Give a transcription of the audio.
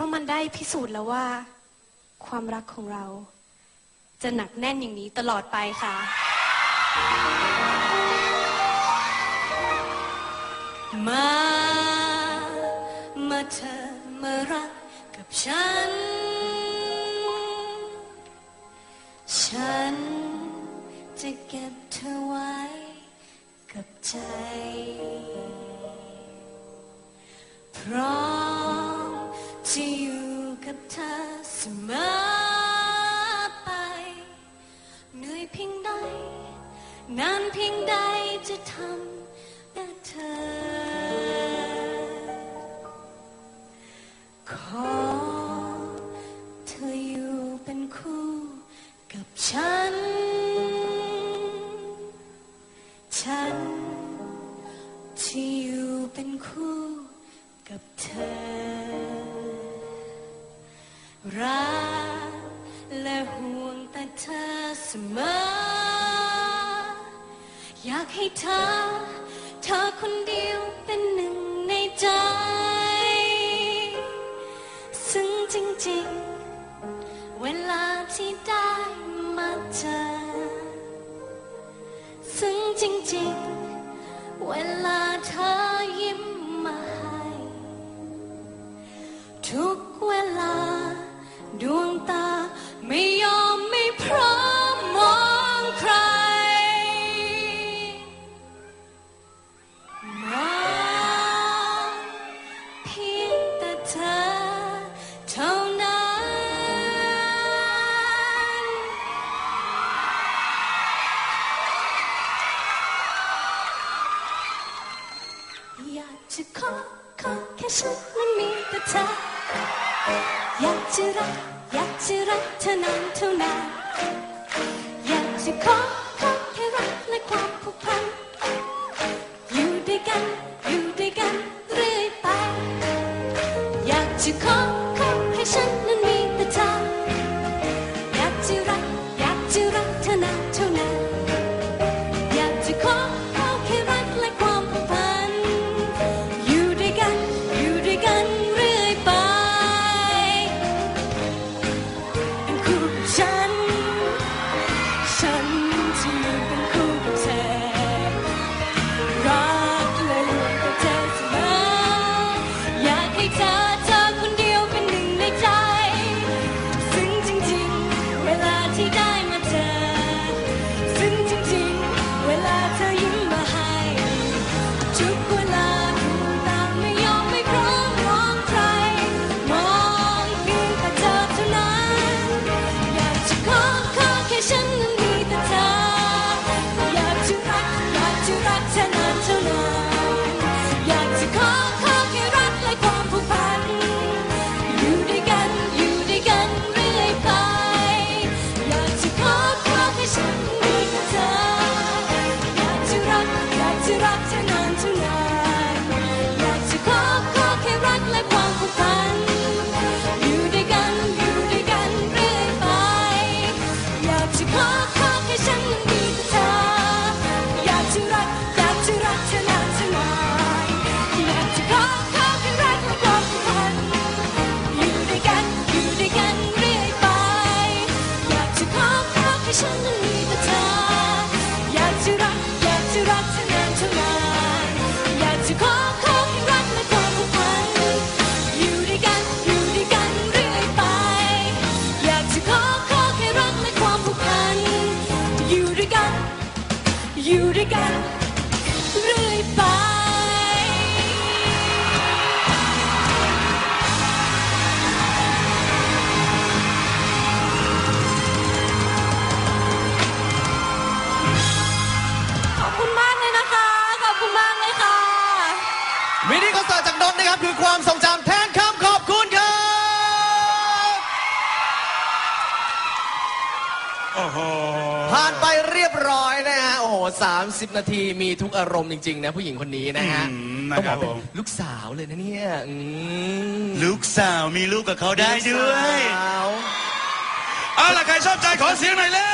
ราะมันได้พิสูจน์แล้วว่า ความรักของเรา จะหนักแน่นอย่างนี้ตลอดไปค่ะ มา มาเธอมารักกับฉัน ฉันจะเก็บเธอไว้กับใจ เพร้อม เสมอไป เหนื่อยเพียงใด นานเพียงใดจะทำแต่เธอ ขอเธออยู่เป็นคู่กับฉัน ฉันที่อยู่เป็นคู่กับเธอ เสมอ อยากให้เธอ เธอคนเดียวเป็นหนึ่งในใจ ซึ่งจริงๆ เวลาที่ได้มาเจอ ซึ่งจริงๆ เวลาเธอยิ้มมาให้ทุกเวลาดวงตา ฉันนั้นมีแต่เธอ อยากจะรัก อยากจะรักเธอนานเท่านานอยากจะขอ เว อยู่ด้วยกันเรื่อยไป ขอบคุณมากเลยนะคะ ขอบคุณมากเลยค่ะ มินิคอนเสิร์ตจากนนท์นะครับ คือความทรงจำแทนคำขอบคุณครับโอ้โหผ่านไปเรียบร้อยนะ ฮะโอ้โหสามสิบนาทีมีทุกอารมณ์จริง ๆ นะ ผู้หญิงคนนี้นะฮะอืมต้องบอกนะครับเป็นผมลูกสาวเลยนะเนี่ยอืมลูกสาวมีลูกกับเขาได้ด้วย ลูกสาว เอาล่ะใครชอบใจขอเสียงหน่อยเร็